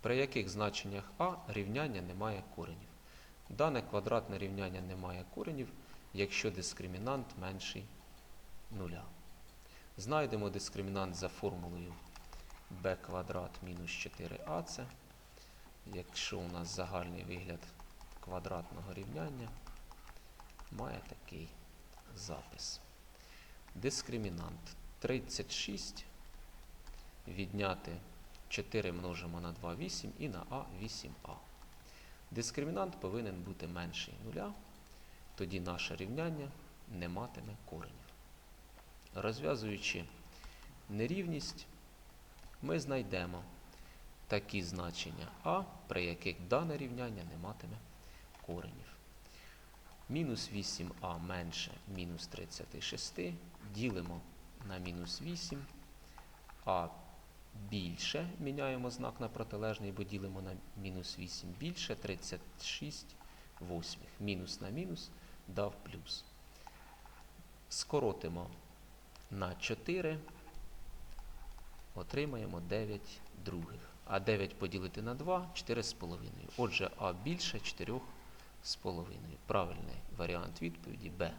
при яких значеннях а рівняння не має коренів. Дане квадратне рівняння не має коренів, якщо дискримінант менший нуля. Знайдемо дискримінант за формулою b квадрат мінус 4ac. Якщо у нас загальний вигляд квадратного рівняння, має такий запис. Дискримінант 36 відняти 4 множимо на 2 8 і на а 8а. Дискримінант повинен бути менший нуля, тоді наше рівняння не матиме коренів. Розв'язуючи нерівність, ми знайдемо такі значення а, при яких дане рівняння не матиме коренів. Мінус 8а менше мінус 36 ділимо на мінус 8, а більше міняємо знак на протилежний, бо ділимо на мінус 8 більше 36 восьмих. Мінус на мінус дав плюс. Скоротимо на 4, отримаємо 9 других. А 9 поділити на 2 4,5. Отже, а більше 4,5. Правильний варіант відповіді Б.